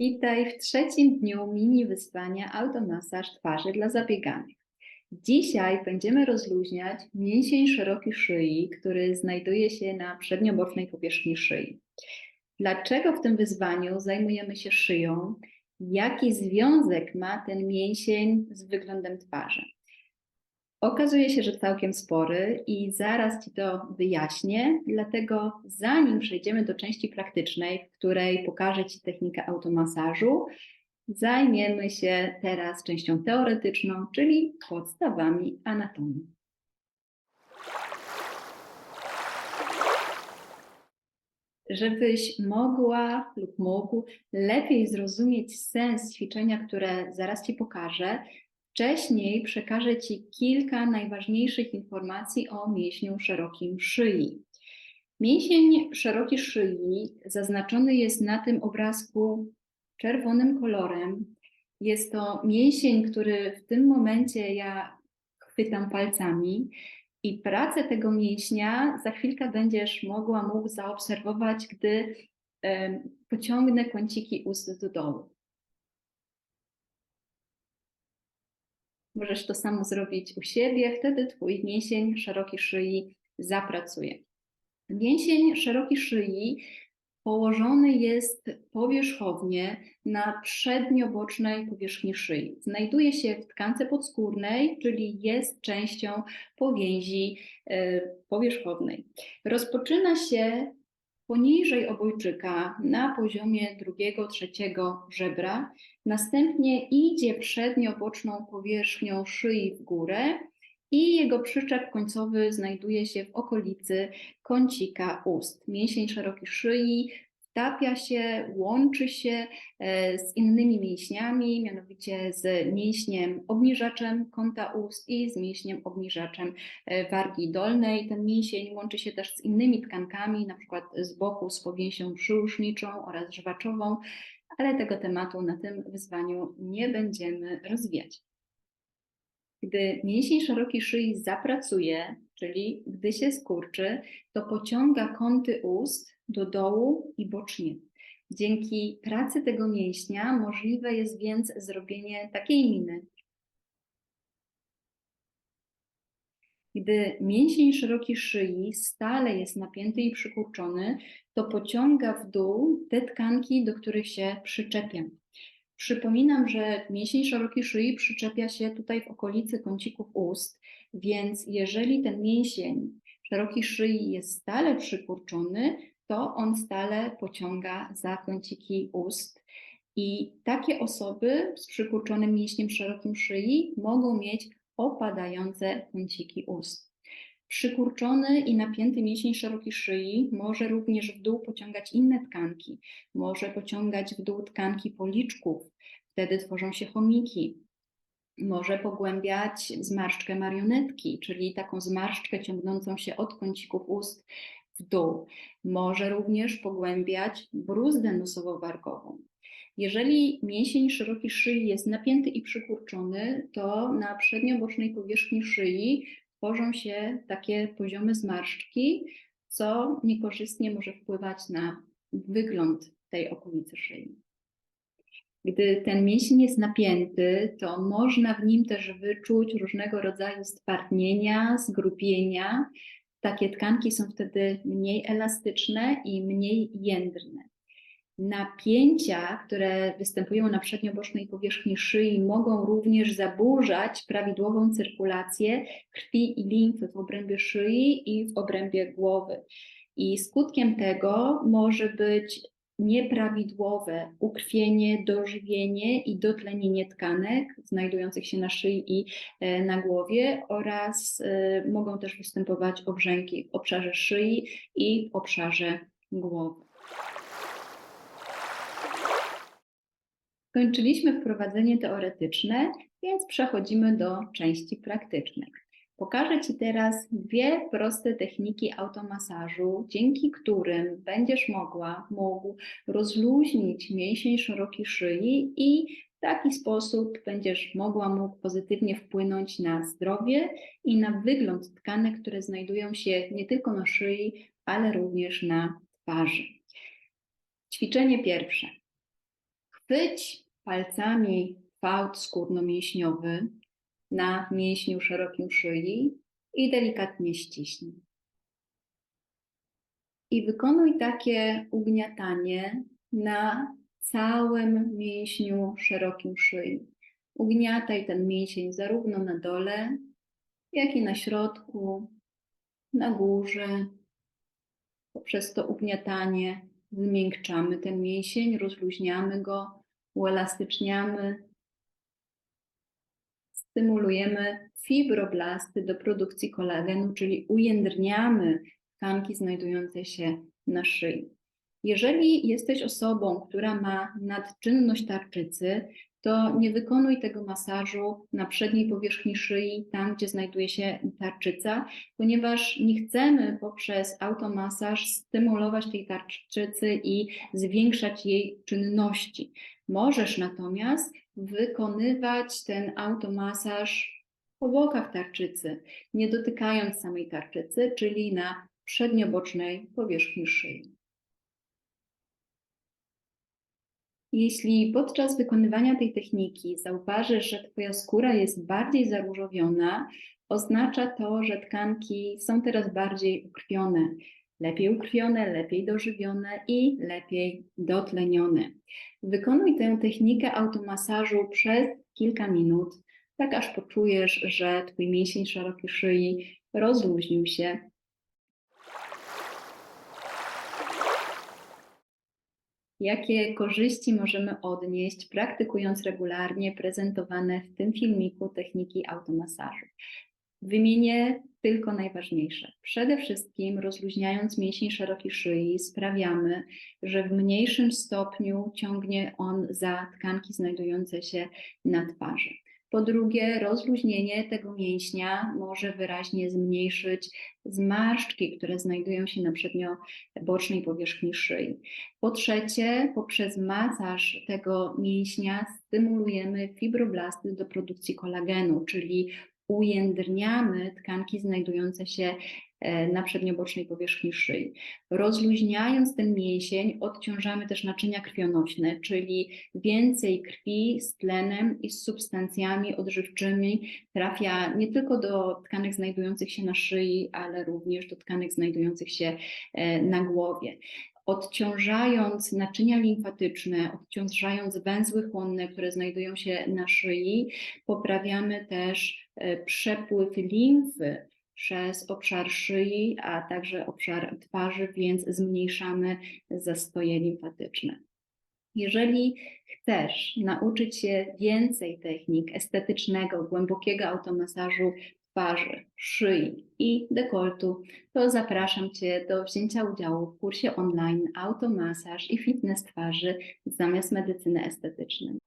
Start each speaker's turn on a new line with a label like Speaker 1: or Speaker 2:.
Speaker 1: Witaj w trzecim dniu mini wyzwania automasaż twarzy dla zabieganych. Dzisiaj będziemy rozluźniać mięsień szeroki szyi, który znajduje się na przedniobocznej powierzchni szyi. Dlaczego w tym wyzwaniu zajmujemy się szyją? Jaki związek ma ten mięsień z wyglądem twarzy? Okazuje się, że całkiem spory i zaraz Ci to wyjaśnię. Dlatego, zanim przejdziemy do części praktycznej, w której pokażę Ci technikę automasażu, zajmiemy się teraz częścią teoretyczną, czyli podstawami anatomii. Żebyś mogła lub mógł lepiej zrozumieć sens ćwiczenia, które zaraz Ci pokażę, Wcześniej przekażę Ci kilka najważniejszych informacji o mięśniu szerokim szyi. Mięsień szeroki szyi zaznaczony jest na tym obrazku czerwonym kolorem. Jest to mięsień, który w tym momencie ja chwytam palcami i pracę tego mięśnia za chwilkę będziesz mogła, mógł zaobserwować, gdy pociągnę kąciki ust do dołu. Możesz to samo zrobić u siebie, wtedy Twój mięsień szeroki szyi zapracuje. Mięsień szeroki szyi położony jest powierzchownie na przedniobocznej powierzchni szyi. Znajduje się w tkance podskórnej, czyli jest częścią powięzi e, powierzchownej. Rozpoczyna się poniżej obojczyka na poziomie drugiego, trzeciego żebra. Następnie idzie przednio-boczną powierzchnią szyi w górę i jego przyczep końcowy znajduje się w okolicy kącika ust. Mięsień szeroki szyi wtapia się, łączy się e, z innymi mięśniami, mianowicie z mięśniem obniżaczem kąta ust i z mięśniem obniżaczem e, wargi dolnej. Ten mięsień łączy się też z innymi tkankami, na przykład z boku z powięsią przyuszniczą oraz żwaczową, ale tego tematu na tym wyzwaniu nie będziemy rozwijać. Gdy mięsień szeroki szyi zapracuje, czyli gdy się skurczy, to pociąga kąty ust do dołu i bocznie. Dzięki pracy tego mięśnia możliwe jest więc zrobienie takiej miny. Gdy mięsień szeroki szyi stale jest napięty i przykurczony, to pociąga w dół te tkanki, do których się przyczepia. Przypominam, że mięsień szeroki szyi przyczepia się tutaj w okolicy kącików ust, więc jeżeli ten mięsień szeroki szyi jest stale przykurczony, to on stale pociąga za kąciki ust. I takie osoby z przykurczonym mięśniem szerokim szyi mogą mieć opadające kąciki ust. Przykurczony i napięty mięsień szeroki szyi może również w dół pociągać inne tkanki. Może pociągać w dół tkanki policzków, wtedy tworzą się chomiki. Może pogłębiać zmarszczkę marionetki, czyli taką zmarszczkę ciągnącą się od kącików ust w dół. Może również pogłębiać bruzdę nosowo-wargową. Jeżeli mięsień szeroki szyi jest napięty i przykurczony, to na przedniobocznej powierzchni szyi tworzą się takie poziome zmarszczki, co niekorzystnie może wpływać na wygląd tej okolicy szyi. Gdy ten mięsień jest napięty, to można w nim też wyczuć różnego rodzaju stwardnienia, zgrupienia, takie tkanki są wtedy mniej elastyczne i mniej jędrne. Napięcia, które występują na przedniobocznej powierzchni szyi, mogą również zaburzać prawidłową cyrkulację krwi i limfy w obrębie szyi i w obrębie głowy. I skutkiem tego może być nieprawidłowe ukrwienie, dożywienie i dotlenienie tkanek znajdujących się na szyi i e, na głowie oraz e, mogą też występować obrzęki w obszarze szyi i w obszarze głowy. Kończyliśmy wprowadzenie teoretyczne, więc przechodzimy do części praktycznej. Pokażę Ci teraz dwie proste techniki automasażu, dzięki którym będziesz mogła, mógł rozluźnić mięsień szeroki szyi i w taki sposób będziesz mogła, mógł pozytywnie wpłynąć na zdrowie i na wygląd tkanek, które znajdują się nie tylko na szyi, ale również na twarzy. Ćwiczenie pierwsze. Chwyć palcami fałd skórno-mięśniowy na mięśniu szerokim szyi i delikatnie ściśnij. I wykonuj takie ugniatanie na całym mięśniu szerokim szyi. Ugniataj ten mięsień zarówno na dole, jak i na środku, na górze. Poprzez to ugniatanie zmiękczamy ten mięsień, rozluźniamy go, uelastyczniamy, stymulujemy fibroblasty do produkcji kolagenu, czyli ujędrniamy tkanki znajdujące się na szyi. Jeżeli jesteś osobą, która ma nadczynność tarczycy, to nie wykonuj tego masażu na przedniej powierzchni szyi, tam gdzie znajduje się tarczyca, ponieważ nie chcemy poprzez automasaż stymulować tej tarczycy i zwiększać jej czynności. Możesz natomiast wykonywać ten automasaż po bokach tarczycy, nie dotykając samej tarczycy, czyli na przedniobocznej powierzchni szyi. Jeśli podczas wykonywania tej techniki zauważysz, że Twoja skóra jest bardziej zaróżowiona, oznacza to, że tkanki są teraz bardziej ukrwione. Lepiej ukrwione, lepiej dożywione i lepiej dotlenione. Wykonuj tę technikę automasażu przez kilka minut, tak aż poczujesz, że Twój mięsień szeroki szyi rozluźnił się Jakie korzyści możemy odnieść, praktykując regularnie prezentowane w tym filmiku techniki automasażu? Wymienię tylko najważniejsze. Przede wszystkim, rozluźniając mięsień szerokiej szyi, sprawiamy, że w mniejszym stopniu ciągnie on za tkanki znajdujące się na twarzy. Po drugie, rozluźnienie tego mięśnia może wyraźnie zmniejszyć zmarszczki, które znajdują się na przedniobocznej powierzchni szyi. Po trzecie, poprzez masaż tego mięśnia stymulujemy fibroblasty do produkcji kolagenu, czyli ujędrniamy tkanki znajdujące się na przedniobocznej powierzchni szyi. Rozluźniając ten mięsień, odciążamy też naczynia krwionośne, czyli więcej krwi z tlenem i z substancjami odżywczymi trafia nie tylko do tkanek znajdujących się na szyi, ale również do tkanek znajdujących się e, na głowie odciążając naczynia limfatyczne, odciążając węzły chłonne, które znajdują się na szyi, poprawiamy też e, przepływ limfy przez obszar szyi, a także obszar twarzy, więc zmniejszamy zastoje limfatyczne. Jeżeli chcesz nauczyć się więcej technik estetycznego, głębokiego automasażu twarzy, szyi i dekoltu, to zapraszam Cię do wzięcia udziału w kursie online Automasaż i Fitness twarzy zamiast medycyny estetycznej.